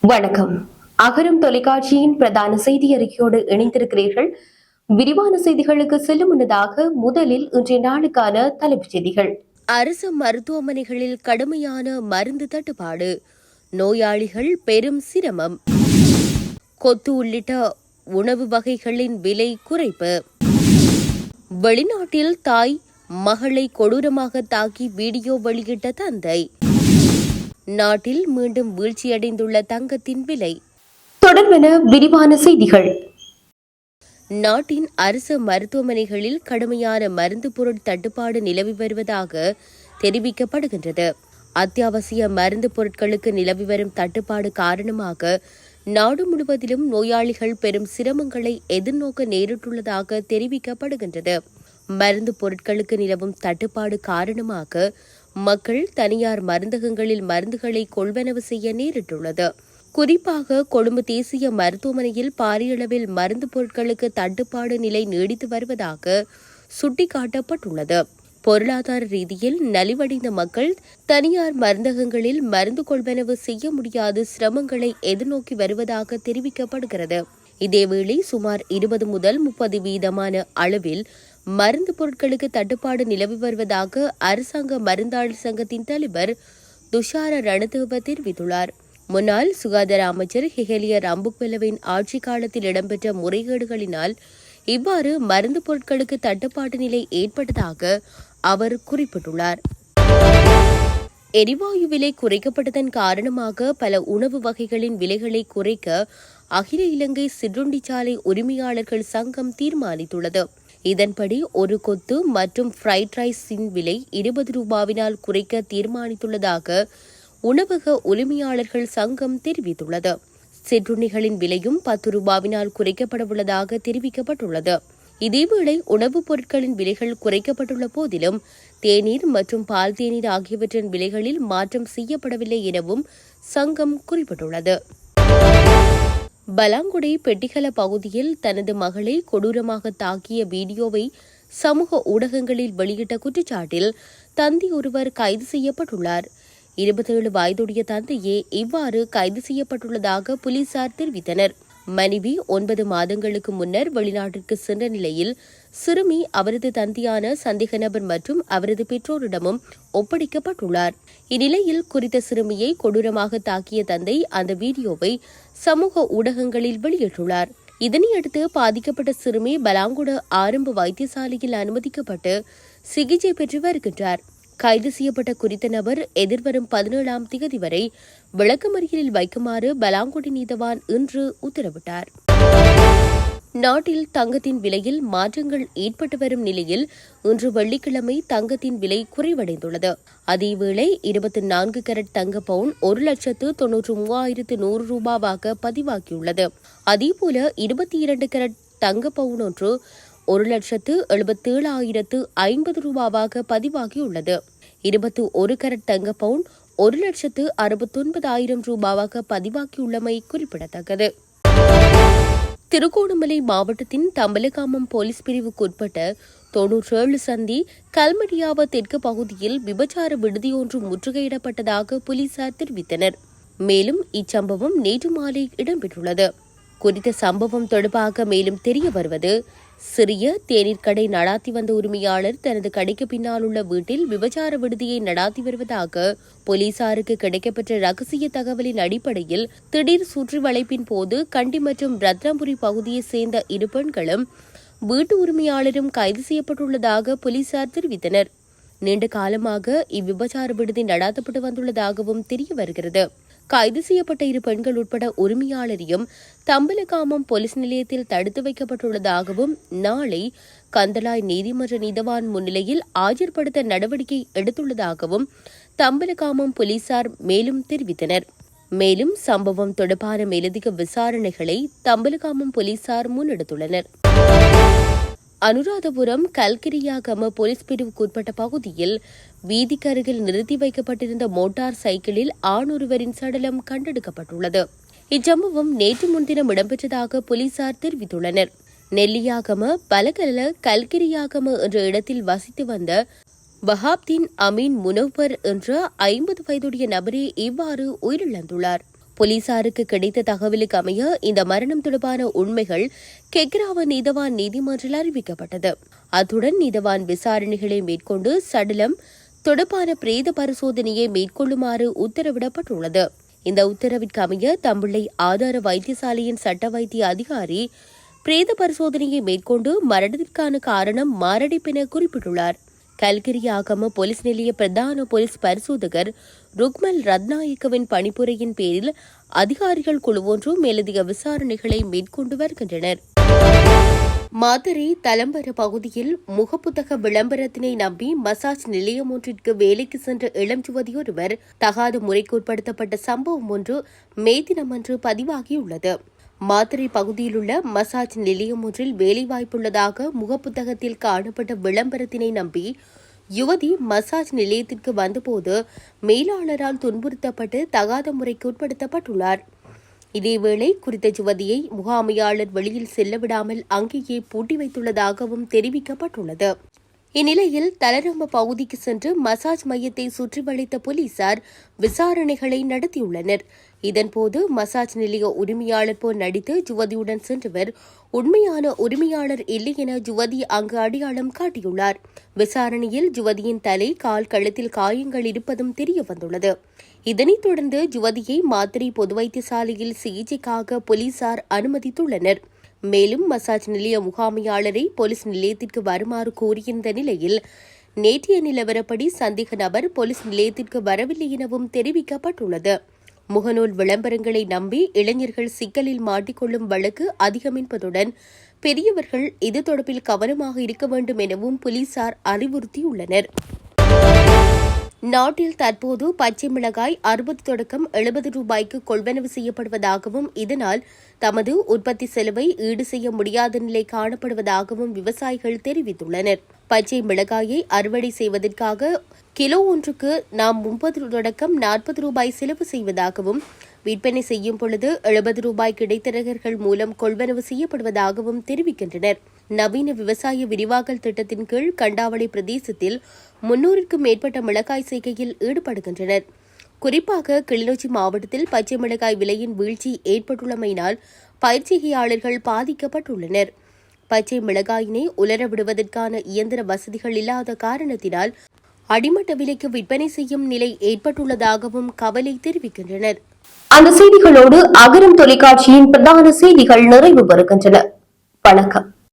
வணக்கம். அகரம் தொலைக்காட்சியின் பிரதான செய்தி அறிக்கையோடு இணைந்திருக்கிறீர்கள். விரிவான செய்திகளுக்கு செல்லும் முன்னதாக முதலில் இன்றைய நாளுக்கான தலைப்புச் செய்திகள். அரசு மருத்துவமனைகளில் கடுமையான மருந்து தட்டுப்பாடு. நோயாளிகள் பெரும் சிரமம். கொத்து உள்ளிட்ட உணவு வகைகளின் விலை குறைப்பு. வெளிநாட்டில் தாய் மகளை கொடூரமாக தாக்கி வீடியோ வெளியிட்ட தந்தை. நாட்டில் மீண்டும் வீழ்ச்சியடைந்துள்ள தங்கத்தின் விலை. தொடர்பென விரிவான செய்திகள். நாட்டின் அரசு மருத்துவமனைகளில் கடுமையான மருந்து பொருள் தட்டுப்பாடு நிலவி வருவதாக தெரிவிக்கப்படுகின்றது. அத்தியாவசிய மருந்து பொருட்களுக்கு நிலவி வரும் தட்டுப்பாடு காரணமாக நாடு முழுவதிலும் நோயாளிகள் பெரும் சிரமங்களை எதிர்நோக்க நேரிட்டுள்ளதாக தெரிவிக்கப்படுகின்றது. மருந்து பொருட்களுக்கு நிலவும் தட்டுப்பாடு காரணமாக மக்கள் தனியார் மருந்தகங்களில் மருந்துகளை கொள்வனவு செய்ய நேரிட்டுள்ளது. குறிப்பாக கொழும்பு தேசிய மருத்துவமனையில் பாரியளவில் மருந்து பொருட்களுக்கு தட்டுப்பாடு நிலை நீடித்து வருவதாக சுட்டிக்காட்டப்பட்டுள்ளது. பொருளாதார ரீதியில் நலிவடைந்த மக்கள் தனியார் மருந்தகங்களில் மருந்து கொள்வனவு செய்ய முடியாத சிரமங்களை எதிர்நோக்கி வருவதாக தெரிவிக்கப்படுகிறது. இதேவேளை சுமார் இருபது முதல் முப்பது வீதமான அளவில் மருந்து பொருட்களுக்கு தட்டுப்பாடு நிலவி வருவதாக அரசாங்க மருந்தாளர் சங்கத்தின் தலைவர் துஷார ரணதேவ தெரிவித்துள்ளார். முன்னாள் சுகாதார அமைச்சர் ஹெஹலிய ரம்புக்வெலவின் ஆட்சி காலத்தில் இடம்பெற்ற முறைகேடுகளினால் இவ்வாறு மருந்து பொருட்களுக்கு தட்டுப்பாட்டு நிலை ஏற்பட்டதாக அவர் குறிப்பிட்டுள்ளார். எரிவாயு விலை குறைக்கப்பட்டதன் காரணமாக பல உணவு வகைகளின் விலைகளை குறைக்க அகில இலங்கை சிற்றுண்டிச்சாலை உரிமையாளர்கள் சங்கம் தீர்மானித்துள்ளது. இதன்படி ஒரு கொத்து மற்றும் ஃப்ரைட் ரைஸின் விலை இருபது ரூபாவினால் குறைக்க தீர்மானித்துள்ளதாக உணவக உரிமையாளர்கள் சங்கம் தெரிவித்துள்ளது. சிற்றுண்டிகளின் விலையும் பத்து ரூபாவினால் குறைக்கப்படவுள்ளதாக தெரிவிக்கப்பட்டுள்ளது. இதேவேளை உணவுப் பொருட்களின் விலைகள் குறைக்கப்பட்டுள்ள போதிலும் தேநீர் மற்றும் பால் தேநீர் ஆகியவற்றின் விலைகளில் மாற்றம் செய்யப்படவில்லை எனவும் சங்கம் குறிப்பிட்டுள்ளது. பலாங்குடை பெட்டிகல பகுதியில் தனது மகளை கொடூரமாக தாக்கிய வீடியோவை சமூக ஊடகங்களில் வெளியிட்ட குற்றச்சாட்டில் தந்தி ஒருவர் கைது செய்யப்பட்டுள்ளார். இருபத்தேழு வயதுடைய தந்தையே இவ்வாறு கைது செய்யப்பட்டுள்ளதாக போலீசார் தெரிவித்தனர். மனைவி ஒன்பது மாதங்களுக்கு முன்னர் வெளிநாட்டிற்கு சென்ற நிலையில் சிறுமி அவரது தந்தையான சந்தேக நபர் மற்றும் அவரது பெற்றோரிடமும் ஒப்படைக்கப்பட்டுள்ளார். இந்நிலையில் குறித்த சிறுமியை கொடூரமாக தாக்கிய தந்தை அந்த வீடியோவை சமூக ஊடகங்களில் வெளியிட்டுள்ளார். இதனையடுத்து பாதிக்கப்பட்ட சிறுமி பலாங்குட ஆரம்ப வைத்தியசாலையில் அனுமதிக்கப்பட்டு சிகிச்சை பெற்று வருகின்றார். கைது செய்யப்பட்ட குறித்த நபர் எதிர்வரும் பதினேழாம் திகதி வரை விளக்கமறியலில் வைக்குமாறு பலாங்குடி நீதவான் இன்று உத்தரவிட்டார். நாட்டில் தங்கத்தின் விலையில் மாற்றங்கள் ஏற்பட்டு வரும் நிலையில் இன்று வெள்ளிக்கிழமை தங்கத்தின் விலை குறைவடைந்துள்ளது. அதேவேளை இருபத்தி நான்கு கரட் தங்க பவுன் ஒரு லட்சத்து தொன்னூற்று மூவாயிரத்து நூறு ரூபாவாக பதிவாகியுள்ளது. அதேபோல இருபத்தி இரண்டு கரட் தங்க பவுன் ஒன்று ஒரு லட்சத்து எழுபத்தேழாயிரத்து ஐம்பது ரூபாவாக பதிவாகியுள்ளது. இருபத்தி ஒரு கரட் தங்க பவுன் ஒரு லட்சத்து அறுபத்தொன்பதாயிரம் ரூபாவாக பதிவாகியுள்ளமை குறிப்பிடத்தக்கது. திருகோணமலை மாவட்டத்தின் தம்பலகாமம் போலீஸ் பிரிவுக்குட்பட்ட தொன்னூற்றேழு சந்தி கல்மடியாவ தெற்கு பகுதியில் விபச்சார விடுதியொன்று முற்றுகையிடப்பட்டதாக போலீசார் தெரிவித்தனர். மேலும் இச்சம்பவம் நேற்று மாலை இடம்பெற்றுள்ளது. குறித்த சம்பவம் தொடர்பாக மேலும் தெரிய வருவது சிறிய தேநீர் கடை நடாத்தி வந்த உரிமையாளர் தனது கடைக்கு பின்னால் உள்ள வீட்டில் விபச்சார விடுதியை நடாத்தி வருவதாக போலீசாருக்கு கிடைக்கப்பெற்ற ரகசிய தகவலின் அடிப்படையில் திடீர் சுற்றி வளைப்பின் போது கண்டி மற்றும் ரத்னபுரி பகுதியைச் சேர்ந்த இரு பெண்களும் வீட்டு உரிமையாளரும் கைது செய்யப்பட்டுள்ளதாக போலீசார் தெரிவித்தனர். நீண்ட காலமாக இவ்விபச்சார விடுதி நடாத்தப்பட்டு வந்துள்ளதாகவும் தெரிய வருகிறது. கைது செய்யப்பட்ட இரு பெண்கள் உட்பட உரிமையாளரையும் தம்பலகாமம் போலீஸ் நிலையத்தில் தடுத்து வைக்கப்பட்டுள்ளதாகவும் நாளை கந்தலாய் நீதிமன்ற நீதவான் முன்னிலையில் ஆஜர்படுத்த நடவடிக்கை எடுத்துள்ளதாகவும் தம்பலகாமம் போலீசார் மேலும் தெரிவித்தனர். மேலும் சம்பவம் தொடர்பான மேலதிக விசாரணைகளை தம்பலகாமம் போலீசார் முன்னெடுத்துள்ளனர். அனுராதபுரம் கல்கிரியாகம போலீஸ் பிரிவுக்குட்பட்ட பகுதியில் வீதிக்கு அருகில் நிறுத்தி வைக்கப்பட்டிருந்த மோட்டார் சைக்கிளில் ஆணொருவரின் சடலம் கண்டெடுக்கப்பட்டுள்ளது. இச்சம்பவம் நேற்று முன்தினம் இடம்பெற்றதாக போலீசார் தெரிவித்துள்ளனர். நெல்லியாகம பலகல கல்கிரியாகம என்ற இடத்தில் வசித்து வந்த வஹாப்தீன் அமீன் முனவர் என்ற ஐம்பது வயதுடைய நபரே இவ்வாறு உயிரிழந்துள்ளார். போலீசாருக்கு கிடைத்த தகவலுக்கு அமைய இந்த மரணம் தொடர்பான உண்மைகள் கெக்ராவ நீதவான் நீதிமன்றில் அறிவிக்கப்பட்டது. அத்துடன் நீதவான் விசாரணைகளை மேற்கொண்டு சடலம் தொடர்பான பிரேத பரிசோதனையை மேற்கொள்ளுமாறு உத்தரவிடப்பட்டுள்ளது. இந்த உத்தரவிற்கு அமைய தம்பிள்ளை ஆதார வைத்தியசாலையின் சட்ட வைத்திய அதிகாரி பிரேத பரிசோதனையை மேற்கொண்டு மரணத்திற்கான காரணம் மாரடைப்பென குறிப்பிட்டுள்ளார். கல்கிரி ஆகம போலீஸ் நிலைய பிரதான போலீஸ் பரிசோதகர் ருக்மல் ரத்நாயக்கவின் பணிப்புரையின் பேரில் அதிகாரிகள் குழு ஒன்று மேலதிக விசாரணைகளை மேற்கொண்டு வருகின்றனர். மதுரை தலம்பர பகுதியில் முகப்புத்தக விளம்பரத்தினை நம்பி மசாஜ் நிலையம் ஒன்றிற்கு வேலைக்கு சென்ற இளம் யுவதி ஒருவர் தகாத முறைக்கு உட்படுத்தப்பட்ட சம்பவம் ஒன்று மே தினமன்று பதிவாகியுள்ளது. மாத்திரை பகுதியிலுள்ள மசாஜ் நிலையம் ஒன்றில் வேலைவாய்ப்புள்ளதாக முகப்புத்தகத்தில் காணப்பட்ட விளம்பரத்தினை நம்பி யுவதி மசாஜ் நிலையத்திற்கு வந்தபோது மேலாளரால் துன்புறுத்தப்பட்டு தகாத முறைக்கு உட்படுத்தப்பட்டுள்ளார். இதேவேளை குறித்த யுவதியை முகாமையாளர் வெளியில் செல்ல விடாமல் அங்கேயே பூட்டி வைத்துள்ளதாகவும் தெரிவிக்கப்பட்டுள்ளது. இந்நிலையில் தலரம்ப பகுதிக்கு சென்று மசாஜ் மையத்தை சுற்றி வளைத்த போலீசார் விசாரணைகளை நடத்தியுள்ளனர். இதன்போது மசாஜ் நிலைய உரிமையாளர் போல் நடித்து ஜுவதியுடன் சென்றவர் உண்மையான உரிமையாளர் இல்லை என ஜுவதி அங்கு அடையாளம் காட்டியுள்ளார். விசாரணையில் ஜுவதியின் தலை கால் கழுத்தில் காயங்கள் இருப்பதும் தெரியவந்துள்ளது. இதனைத் தொடர்ந்து ஜுவதியை மாத்திரை பொது வைத்தியசாலையில் சிகிச்சைக்காக போலீசார் அனுமதித்துள்ளனர். மேலும் மசாஜ் நிலைய முகாமையாளரை போலீஸ் நிலையத்திற்கு வருமாறு கூறியிருந்த நிலையில் நேற்றைய நிலவரப்படி சந்தேக நபர் போலீஸ் நிலையத்திற்கு வரவில்லை எனவும் தெரிவிக்கப்பட்டுள்ளது. முகநூல் விளம்பரங்களை நம்பி இளைஞர்கள் சிக்கலில் மாட்டிக்கொள்ளும் வழக்கு அதிகமென்பதுடன் பெரியவர்கள் இது தொடர்பில் கவனமாக இருக்க வேண்டும் எனவும் போலீசார் அறிவுறுத்தியுள்ளனர். நாட்டில் தற்போது பச்சை மிளகாய் அறுபது தொடக்கம் எழுபது ரூபாய்க்கு கொள்வனவு செய்யப்படுவதாகவும் இதனால் தமது உற்பத்தி செலவை ஈடு செய்ய முடியாத நிலை காணப்படுவதாகவும் விவசாயிகள் தெரிவித்துள்ளனர். பச்சை மிளகாயை அறுவடை செய்வதற்காக கிலோ ஒன்றுக்கு நாம் முப்பது தொடக்கம் நாற்பது ரூபாய் செலவு செய்வதாகவும் விற்பனை செய்யும் பொழுது எழுபது ரூபாய் கிடைத்தரகர்கள் மூலம் கொள்வனவு செய்யப்படுவதாகவும் தெரிவிக்கின்றனர். நவீன விவசாய விரிவாக்கல் திட்டத்தின் கீழ் கண்டாவளி பிரதேசத்தில் முன்னூறுக்கும் மேற்பட்ட மிளகாய் செய்கையில் ஈடுபடுகின்றனர். குறிப்பாக கிளிநொச்சி மாவட்டத்தில் பச்சை மிளகாய் விலையின் வீழ்ச்சி ஏற்பட்டுள்ளமையினால் பயிற்சிகையாளர்கள் பாதிக்கப்பட்டுள்ளனர். பச்சை மிளகாயினை உலர விடுவதற்கான இயந்திர வசதிகள் இல்லாத காரணத்தினால் அடிமட்ட விலைக்கு விற்பனை செய்யும் நிலை ஏற்பட்டுள்ளதாகவும் கவலை தெரிவிக்கின்றனர். அந்த செய்திகளோடு அகரம் தொலைக்காட்சியின் பிரதான செய்திகள் நிறைவு பெறுகின்றன. வணக்கம்.